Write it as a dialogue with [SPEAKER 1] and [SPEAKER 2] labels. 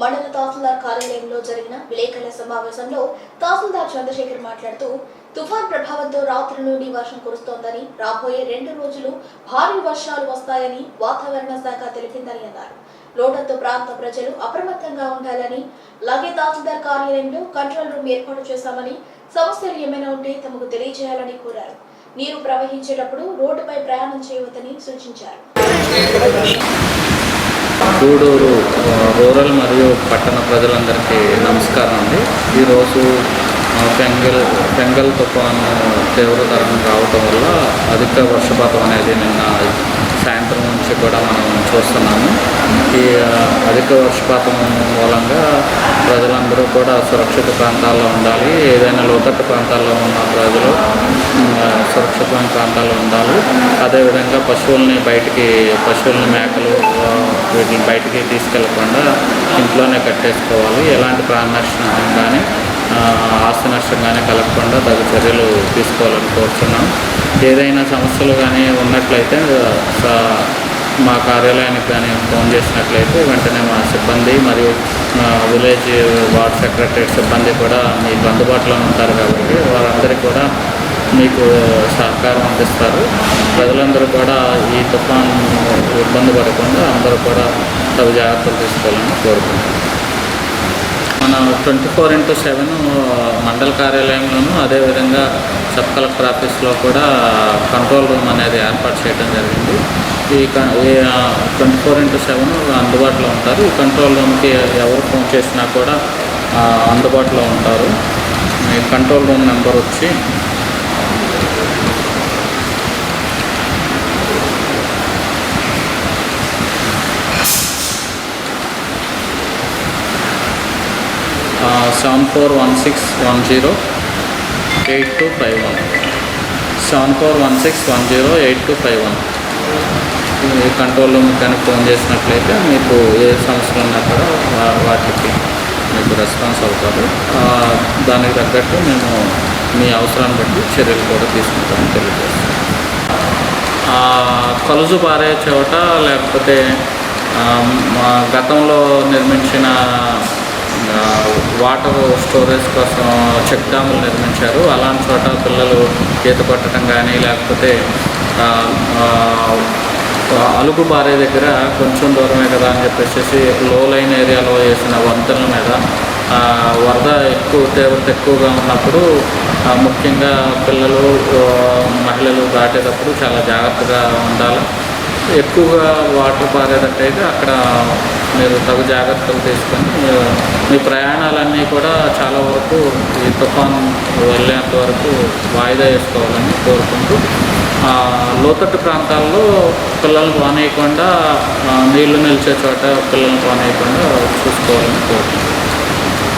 [SPEAKER 1] మండల తహసీల్దార్ కార్యాలయంలో జరిగిన విలేకరుల సమావేశంలో తహసీల్దార్ చంద్రశేఖర్ మాట్లాడుతూ తుఫాన్ ప్రభావంతో రాత్రి నుండి వర్షం కురుస్తోందని రాబోయే రెండు రోజులు భారీ వర్షాలు వస్తాయని వాతావరణ శాఖ తెలిపిందని అన్నారు. లోటత్తు ప్రాంత ప్రజలు అప్రమత్తంగా ఉండాలని అలాగే తహసీల్దార్ కార్యాలయంలో కంట్రోల్ రూమ్ ఏర్పాటు చేశామని సమస్యలు ఏమైనా ఉంటే తమకు తెలియజేయాలని కోరారు. నీరు ప్రవహించేటప్పుడు రోడ్డుపై ప్రయాణం చేయవద్దని సూచించారు.
[SPEAKER 2] గూడూరు రూరల్ మరియు పట్టణ ప్రజలందరికీ నమస్కారం అండి. ఈరోజు పెంగల్ పెంగల్ తుఫాను తీవ్రతరం రావటం వల్ల అధిక వర్షపాతం అనేది నిన్న సాయంత్రం నుంచి కూడా మనం చూస్తున్నాము. ఈ అధిక వర్షపాతం మూలంగా ప్రజలందరూ కూడా సురక్షిత ప్రాంతాల్లో ఉండాలి. ఏదైనా లోతట్టు ప్రాంతాల్లో ఉన్న ప్రజలు సురక్షితమైన ప్రాంతాల్లో ఉండాలి. అదేవిధంగా పశువుల్ని బయటికి పశువుల్ని మేకలు వీటిని బయటికి తీసుకెళ్ళకుండా ఇంట్లోనే కట్టేసుకోవాలి. ఎలాంటి ప్రాణ నష్టం కానీ ఆస్తి నష్టం కానీ కలగకుండా తగు చర్యలు తీసుకోవాలని కోరుతున్నాం ఏదైనా సమస్యలు కానీ ఉన్నట్లయితే మా కార్యాలయానికి కానీ ఫోన్ చేసినట్లయితే వెంటనే మా సిబ్బంది మరియు మా విలేజ్ వార్డ్ సెక్రటరీ సిబ్బంది కూడా మీకు అందుబాటులో ఉంటారు కాబట్టి వారందరికీ కూడా మీకు సహకారం అందిస్తారు. ప్రజలందరూ కూడా ఈ తుఫాన్ ఇబ్బంది పడకుండా అందరూ కూడా తగు జాగ్రత్తలు తీసుకోవాలని కోరుకుంటున్నాను మన ట్వంటీ ఫోర్ ఇంటూ సెవెన్ మండల కార్యాలయంలోనూ అదేవిధంగా సబ్ కలెక్టర్ ఆఫీస్లో కూడా కంట్రోల్ రూమ్ అనేది ఏర్పాటు చేయడం జరిగింది. ఈ ట్వంటీ ఫోర్ ఇంటూ సెవెన్ అందుబాటులో ఉంటారు. ఈ కంట్రోల్ రూమ్కి ఎవరు ఫోన్ చేసినా కూడా అందుబాటులో ఉంటారు. ఈ కంట్రోల్ రూమ్ నెంబర్ వచ్చి seven four one six one zero eight two five one seven four one six one zero eight two five one control room కానీ ఫోన్ చేసినట్లయితే మీకు ఏ సమస్యలు ఉన్నా కూడా వాటికి మీకు రెస్పాన్స్ అవుతారు. దానికి తగ్గట్టు మేము మీ అవసరాన్ని బట్టి చర్యలు కూడా తీసుకుంటామని తెలియజేస్తాం. కలుజు పారే చోట లేకపోతే మా గతంలో నిర్మించిన వాటర్ స్టోరేజ్ కోసం చెక్ డ్యాములు నిర్మించారు. అలాంటి చోట పిల్లలు ఈత కొట్టడం కానీ లేకపోతే అలుగు పారే దగ్గర కొంచెం దూరమే కదా అని చెప్పేసి లో లైన్ ఏరియాలో వేసిన వంతెనల మీద వరద ఎక్కువ తీవ్రత ఎక్కువగా ఉన్నప్పుడు ముఖ్యంగా పిల్లలు మహిళలు దాటేటప్పుడు చాలా జాగ్రత్తగా ఉండాలి. ఎక్కువగా వాటర్ పారేటట్టయితే అక్కడ మీరు తగు జాగ్రత్తలు తీసుకొని మీ ప్రయాణాలన్నీ కూడా చాలా వరకు ఈ తుఫాన్ వెళ్ళేంత వరకు వాయిదా వేసుకోవాలని కోరుకుంటూ లోతట్టు ప్రాంతాల్లో పిల్లల్ని పోనీయకుండా నీళ్ళు నిలిచే చోట పిల్లల్ని పోనీయకుండా చూసుకోవాలని కోరుకుంటున్నాను.